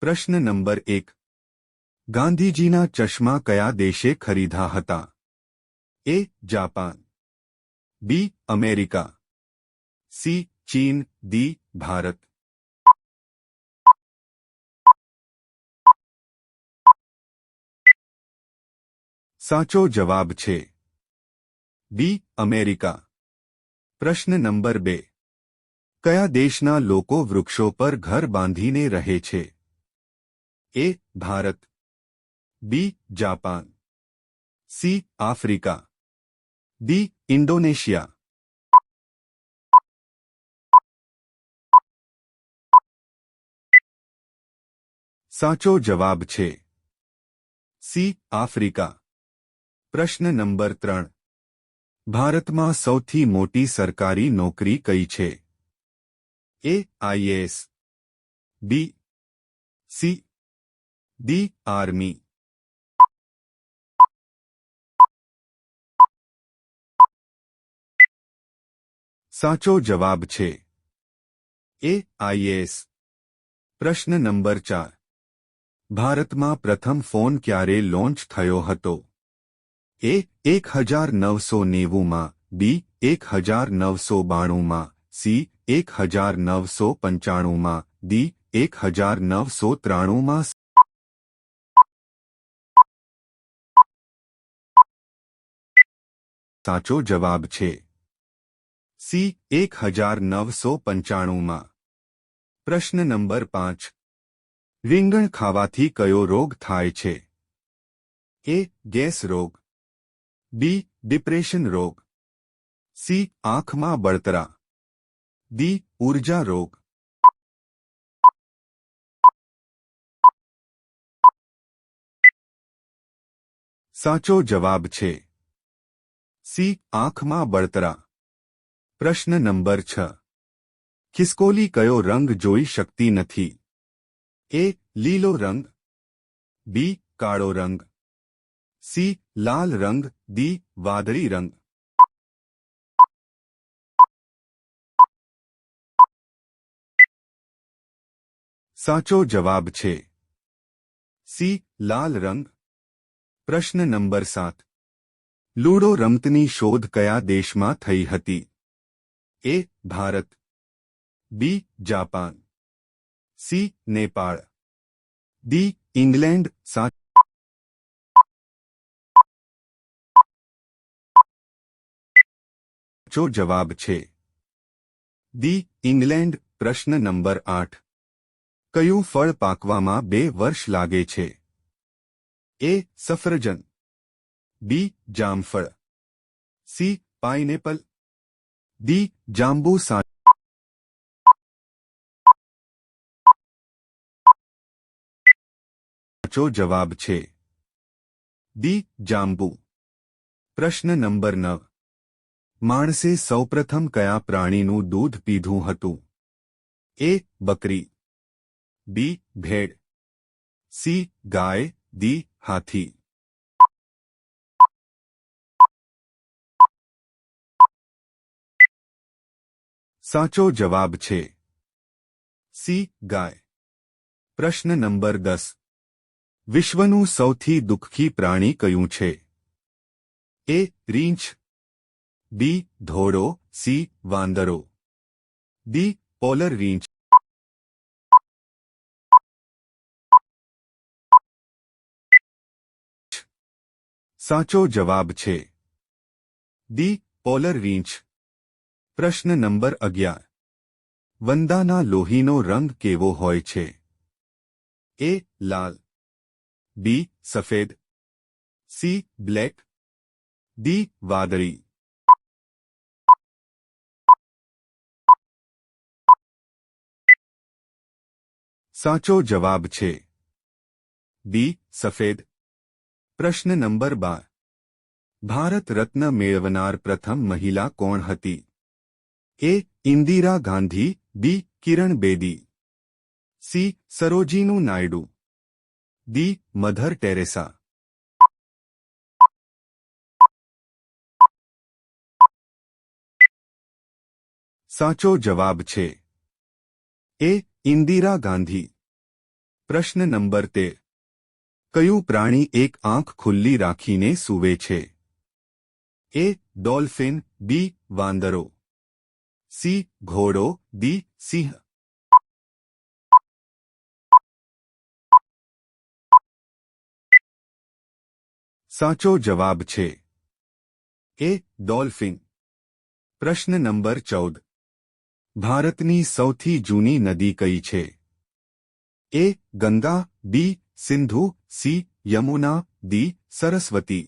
પ્રશ્ન નંબર એક. ગાંધીજીના ચશ્મા કયા દેશે ખરીધા હતા? A, Japan. B, America. C, ચીન. દી ભારત. સાચો જવાબ છે. બી, અમેરિકા. પ્રશ્ન નંબર બે. કયા દેશના લોકો વૃક્ષો પર ઘર બાંધીને રહે છે? A Bharat B Japan C Africa D Indonesia સાચો જવાબ છે સી આફ્રિકા પ્રશ્ન નંબર ત્રણ ભારતમાં સૌથી મોટી સરકારી નોકરી કઈ છે A IAS B C D Army સાચો જવાબ છે. એ આઈએસ પ્રશ્ન નંબર ચાર. ભારતમાં પ્રથમ ફોન ક્યારે લોન્ચ થયો હતો? એ એક હજાર નવસો નેવુંમાં બી એક હજાર નવસો બાણુંમાં સી એક હજાર નવસો પંચાણુંમાં ડી એક હજાર નવસો ત્રાણુંમાં સાચો જવાબ છે. સી એક હજાર નવસો પંચાણુંમાં પ્રશ્ન નંબર પાંચ. રીંગણ ખાવાથી કયો રોગ થાય છે? એ, ગેસ રોગ. બી, ડિપ્રેશન રોગ. સી, આંખમાં બળતરા. ડી, ઊર્જા રોગ. સાચો જવાબ છે. સી આંખમાં બળતરા પ્રશ્ન નંબર છ ખિસકોલી કયો રંગ જોઈ શકતી નથી એ લીલો રંગ બી કાળો રંગ સી લાલ રંગ ડી વાદળી રંગ સાચો જવાબ છે સી લાલ રંગ પ્રશ્ન નંબર સાત લૂડો રમતની શોધ કયા દેશમાં થઈ હતી? A, Bharat. B, Japan. C, Nepal. D, England સાચો જવાબ છે? દી ઇંગ્લેન્ડ, પ્રશ્ન નંબર આઠ. કયું ફળ પાકવામાં બે વર્ષ લાગે છે? એ, સફરજન. બી જામફળ. સી પાઇનેપલ ડી જાંબુ સાચો જવાબ છે. ડી જાંબુ. પ્રશ્ન નંબર નવ. માણસે સૌપ્રથમ કયા પ્રાણીનું દૂધ પીધું હતું? એ બકરી. બી ભેડ સી ગાય. દી હાથી. સાચો જવાબ છે. સી. ગાય. પ્રશ્ન નંબર દસ. વિશ્વનું સૌથી દુઃખી પ્રાણી કયું છે? એ. રીંછ. બી. ધોળો. સી. વાંદરો. દી પોલર રીંછ. સાચો જવાબ છે. ડી. પોલર રીંછ. પ્રશ્ન નંબર અગિયાર. વંદાના લોહીનો રંગ કેવો હોય છે? એ, લાલ. બી, સફેદ. C, black. ડી, વાદળી. સાચો જવાબ છે. બી, સફેદ. પ્રશ્ન નંબર બાર. ભારત રત્ન મેળવનાર પ્રથમ મહિલા કોણ હતી? A Indira Gandhi, B Kiran Bedi. C Sarojini Naidu. D Mother Teresa. સાચો જવાબ છે. એ ઇન્દિરા ગાંધી. પ્રશ્ન નંબર તેર. કયું પ્રાણી એક આંખ ખુલ્લી રાખીને સૂવે છે? એ ડોલ્ફિન, બી વાંદરો. સી ઘોડો ડી સિંહ સાચો જવાબ છે એ ડોલ્ફિન પ્રશ્ન નંબર ચૌદ ભારતની સૌથી જૂની નદી કઈ છે A Ganga B Sindhu C Yamuna D Saraswati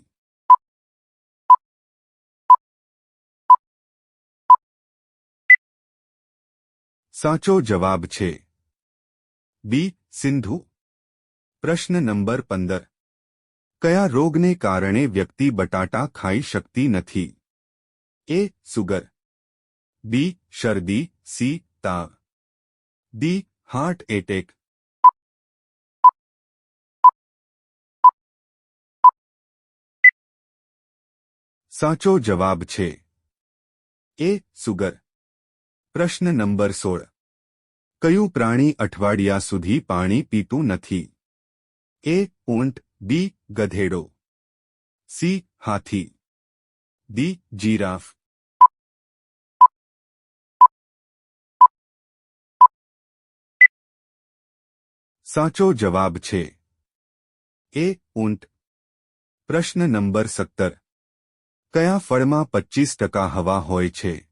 સાચો જવાબ છે બી સિંધુ પ્રશ્ન નંબર પંદર કયા રોગને કારણે વ્યક્તિ બટાટા ખાઈ શકતી નથી એ સુગર બી શરદી સી તાવ ડી હાર્ટ એટેક સાચો જવાબ છે એ સુગર પ્રશ્ન નંબર સોળ. કયું પ્રાણી અઠવાડિયા સુધી પાણી પીતું નથી? એ, ઊંટ, બી, ગધેડો. સી, હાથી. D, giraffe. સાચો જવાબ છે. એ, ઊંટ. પ્રશ્ન નંબર સત્તર. કયા ફળમાં પચીસ ટકા હવા હોય છે?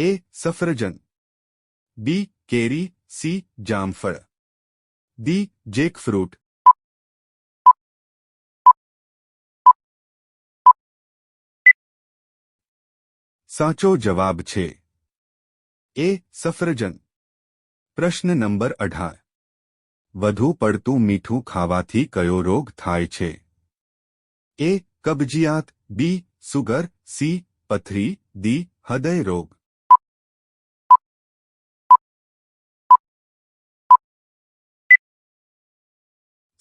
એ સફરજન બી કેરી સી જામફળ ડી જેકફ્રૂટ સાચો જવાબ છે એ સફરજન પ્રશ્ન નંબર અઢાર વધુ પડતું મીઠું ખાવાથી કયો રોગ થાય છે એ કબજિયાત બી સુગર સી પથરી ડી હૃદય રોગ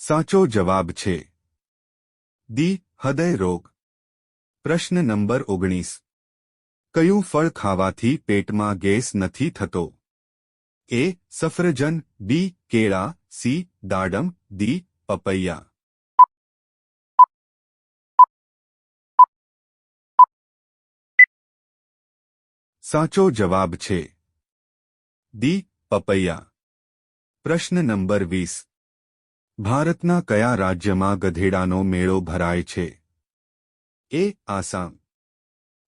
સાચો જવાબ છે. દી, હૃદય રોગ. પ્રશ્ન નંબર ઓગણીસ. કયું ફળ ખાવાથી પેટમાં ગેસ નથી થતો? એ, સફરજન, બી, કેળા, સી, દાડમ દી પપૈયા. સાચો જવાબ છે. દી, પપૈયા. પ્રશ્ન નંબર વીસ. ભારતના કયા રાજ્યમાં ગધેડાનો મેળો ભરાય છે? A Assam.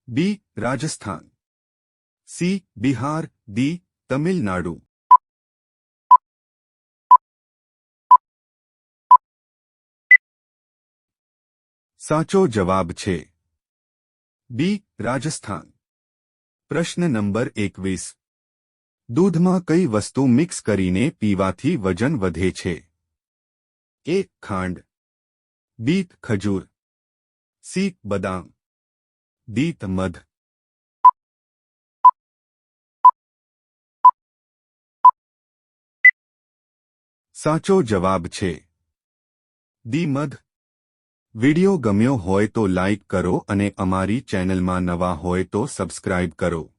B Rajasthan. C Bihar. D Tamil Nadu. સાચો જવાબ છે. બી રાજસ્થાન. પ્રશ્ન નંબર એકવીસ. દૂધમાં કઈ વસ્તુ મિક્સ કરીને પીવાથી વજન વધે છે? એ ખાંડ. બી ખજૂર. સી બદામ. દીત મધ. સાચો જવાબ છે. દી મધ. વિડિયો ગમ્યો હોય તો લાઇક કરો અને અમારી ચેનલમાં નવા હોય તો સબસ્ક્રાઇબ કરો.